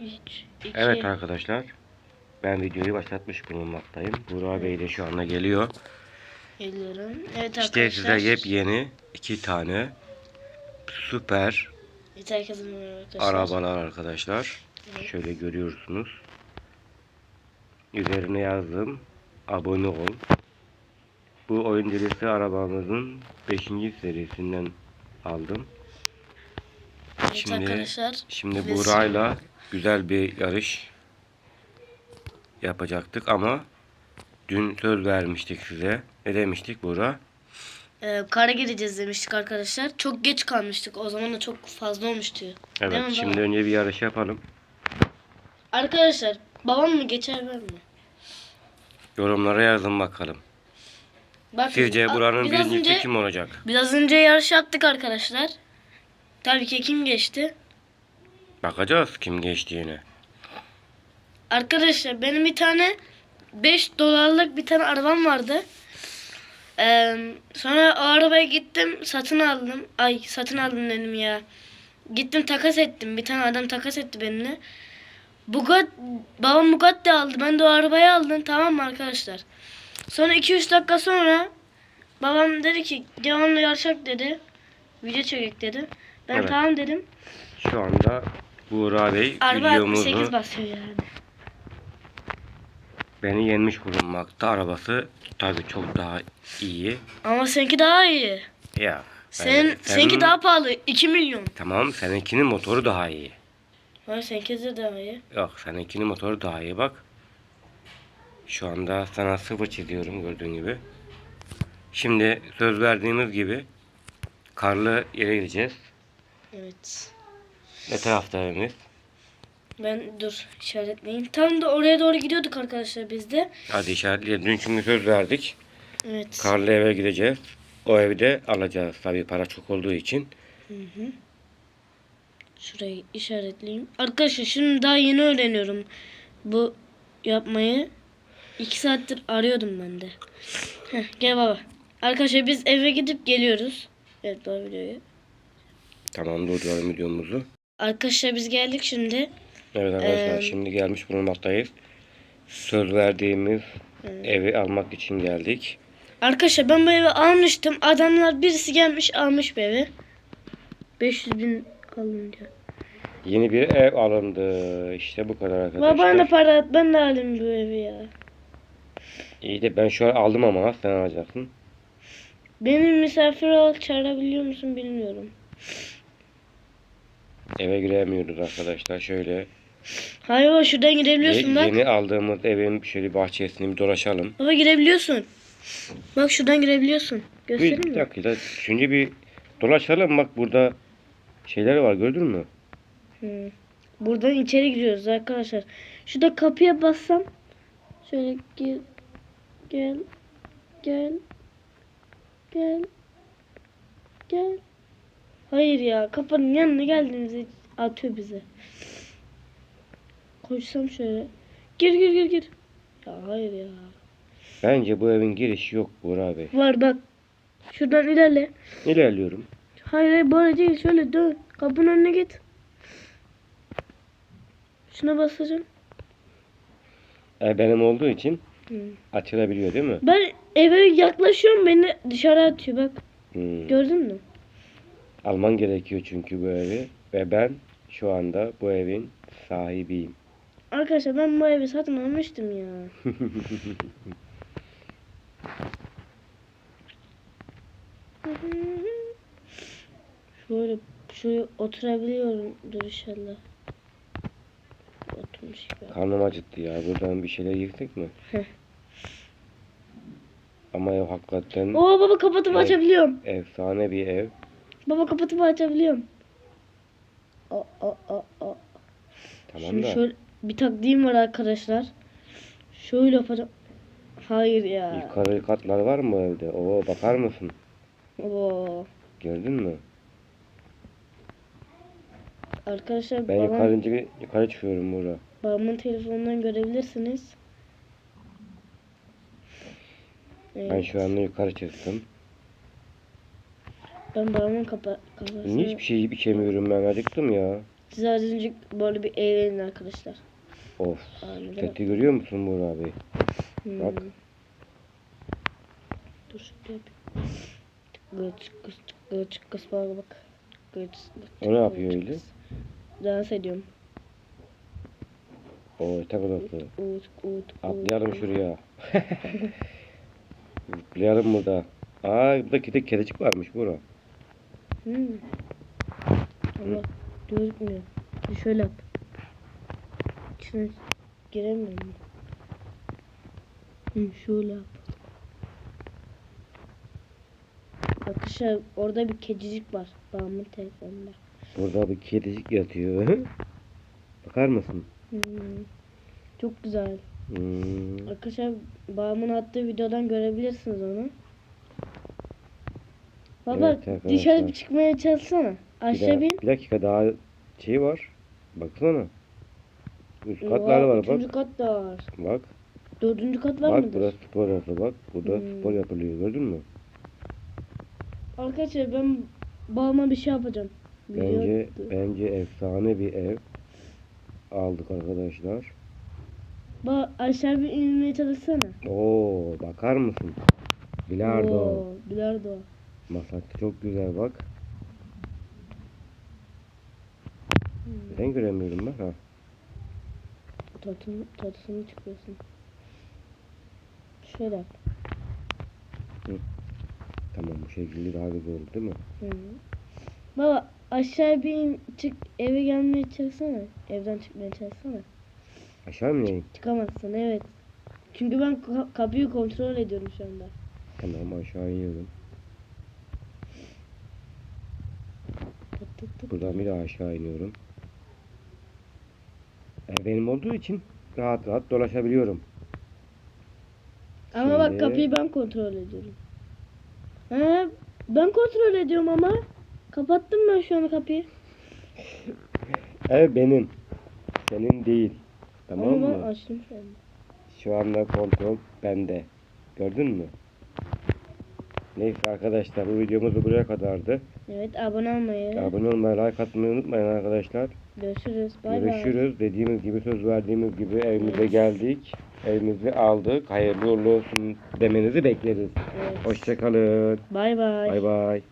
3, 2, Evet arkadaşlar. Ben videoyu başlatmış bulunmaktayım. Burak Bey de şu anda geliyor. geliyorum. Evet İşte size arkadaşlar. yepyeni iki tane süper Evet arkadaşlar. arabalar arkadaşlar. Şöyle görüyorsunuz. Üzerine yazdım. Abone ol. Bu oyun serisi arabamızın 5. serisinden aldım. Evet Şimdi- arkadaşlar. Şimdi Buğra'yla güzel bir yarış yapacaktık ama dün söz vermiştik size. Ne demiştik Buğra? E, kara gireceğiz demiştik arkadaşlar. Çok geç kalmıştık. O zaman da çok fazla olmuştu. Değil Evet mi şimdi baba? önce bir yarış yapalım. Arkadaşlar babam mı geçer ben mi? Yorumlara yazın bakalım. Bakın, Sizce buranın birincisi önce, kim olacak? Biraz önce yarış yaptık arkadaşlar. Tabii ki kim geçti? Bakacağız kim geçtiğine. Arkadaşlar benim bir tane 5 dolarlık bir tane arabam vardı. Ee, sonra o arabaya gittim satın aldım. Ay satın aldım dedim ya. Gittim takas ettim. Bir tane adam takas etti benimle. Bugatti, babam Bugatti aldı. Ben de o arabayı aldım. Tamam mı arkadaşlar? Sonra 2-3 dakika sonra babam dedi ki devamlı yarışak dedi. Video çekek dedi. Ben Evet. tamam dedim. Şu anda Buğra Bey Araba 68 videomuzu basıyor yani. beni yenmiş bulunmakta. Arabası tabii çok daha iyi. Ama seninki daha iyi. Ya. Sen, ben- seninki senin- daha pahalı. 2 milyon. Tamam seninkinin motoru daha iyi. Hayır seninki de daha iyi. Yok seninkinin motoru daha iyi bak. Şu anda sana sıfır çiziyorum gördüğün gibi. Şimdi söz verdiğimiz gibi karlı yere gideceğiz. Evet. Ne tarafta evimiz? Ben dur işaretleyeyim. Tam da oraya doğru gidiyorduk arkadaşlar biz de. Hadi işaretleyelim. Dün çünkü söz verdik. Evet. Karlı eve gideceğiz. O evi de alacağız. Tabii para çok olduğu için. Şurayı işaretleyeyim. Arkadaşlar şimdi daha yeni öğreniyorum bu yapmayı. 2 saattir arıyordum ben de. Heh, gel baba. Arkadaşlar biz eve gidip geliyoruz. Evet bu videoyu. Tamam durduralım videomuzu. Arkadaşlar biz geldik şimdi. Evet arkadaşlar Ee, şimdi gelmiş bulunmaktayız. Söz verdiğimiz evi almak için geldik. Arkadaşlar ben bu evi almıştım. Adamlar birisi gelmiş almış bu evi. 500 bin alınca. Yeni bir ev alındı. İşte bu kadar arkadaşlar. Baba bana para at ben de alayım bu evi ya. İyi de ben şu an aldım ama sen alacaksın. Benim misafir ol çağırabiliyor musun bilmiyorum. Eve giremiyoruz arkadaşlar. Şöyle Hayır baba şuradan ye- girebiliyorsun bak. yeni aldığımız evin şöyle bahçesini bir dolaşalım. Baba girebiliyorsun. Bak şuradan girebiliyorsun. Bir Göstereyim mi? dakika. Şimdi bir dolaşalım. Bak burada şeyler var gördün mü? Hı. Buradan içeri giriyoruz arkadaşlar. Şurada kapıya bassam. Şöyle gir. Gel. Gel. Gel. Gel. Hayır ya kapının yanına geldiğimizde atıyor bize. Koşsam şöyle. Gir gir gir gir. Ya hayır ya. Bence bu evin girişi yok Buğra Bey. Var bak. Şuradan ilerle. İlerliyorum. Hayır hayır böyle değil. Şöyle dön. Kapının önüne git. Şuna basacağım. E, benim olduğu için Hı. açılabiliyor değil mi? Ben eve yaklaşıyorum beni dışarı atıyor bak. Hmm. Gördün mü? Alman gerekiyor çünkü bu evi. Ve ben şu anda bu evin sahibiyim. Arkadaşlar ben bu evi satın almıştım ya. şöyle şöyle oturabiliyorum dur inşallah. Oturmuş gibi. Karnım acıktı ya. Buradan bir şeyler mi? Heh. Ama ev hakikaten Oo baba kapatıp Evet. açabiliyorum. efsane bir ev. Baba kapatıp açabiliyorum. Aa, aa, aa, aa. Tamam Şimdi da şöyle bir taktiğim var arkadaşlar. Şöyle yapacağım. Hayır ya. yukarı katlar var mı evde? Oo bakar mısın? Oo. Gördün mü? Arkadaşlar Ben babam, yukarı, yukarı çıkıyorum burada. babamın telefonundan görebilirsiniz. Evet, Ben şu anda yukarı çıktım. Ben babamın kapa kafasını... Niye hiçbir şey içemiyorum ben acıktım ya. Siz azıcık böyle bir eğlenin arkadaşlar. Of. Seti görüyor musun Buğra abi? Hmm. Bak. Dur şöyle yapayım. Gıç kıs gıç kıs bak bak. Gıç gıç. O ne yapıyor öyle? Dans ediyorum. O tak odası. Atlayalım şuraya. Zıplayalım burada. Aa burada kedi kedicik varmış Buğra. Hmm. Allah gözükmüyor. Şöyle yap. İçine giremiyorum. Hı, şöyle yap. Arkadaşlar orada bir kedicik var. Babamın telefonunda. Burada bir kedicik yatıyor. Bakar mısın? Hmm. Çok güzel. Hmm. Arkadaşlar babamın attığı videodan görebilirsiniz onu. Baba Evet arkadaşlar. dışarı bir çıkmaya çalışsana. Aşağı bin. bir dakika daha şey var. Baksana. Üst katlar var Üçüncü bak. kat da var. Bak. Dördüncü kat var Bak mıdır? burası spor yapı bak. Burada Hmm. spor yapılıyor gördün mü? Arkadaşlar ben babama bir şey yapacağım. Bence Video- bence efsane bir ev aldık arkadaşlar. Ba aşağı bir inmeye çalışsana. Oo bakar mısın? Bilardo. Oo, bilardo. Masa çok güzel bak. Hmm. Neden göremiyorum ben? Ha. Tatını, tatısını çıkıyorsun. Şöyle yap. Tamam bu şekilde daha güzel oldu değil mi? Hı. Baba aşağı bir in, çık eve gelmeye çalışsana. Evden çıkmaya çalışsana. Aşağı mı ineyim? Çıkamazsın evet. Çünkü ben ka- kapıyı kontrol ediyorum şu anda. Tamam aşağı iniyorum. Tık tık tık. Buradan bir daha aşağı iniyorum. Ev benim olduğu için rahat rahat dolaşabiliyorum. Ama bak Şimdi- kapıyı ben kontrol ediyorum. He, ben kontrol ediyorum ama. Kapattım ben şu an kapıyı. Ev benim. Senin değil. Tamam ama mı? açtım şu anda. Şu anda kontrol bende. Gördün mü? Neyse arkadaşlar bu videomuz buraya kadardı. Evet abone olmayı. Abone olmayı, like atmayı unutmayın arkadaşlar. Görüşürüz. Bay bay. Görüşürüz. Dediğimiz gibi söz verdiğimiz gibi evimize geldik. Evimizi aldık. Hayırlı uğurlu olsun demenizi bekleriz. Evet. Hoşçakalın. Bay bay. Bay bay.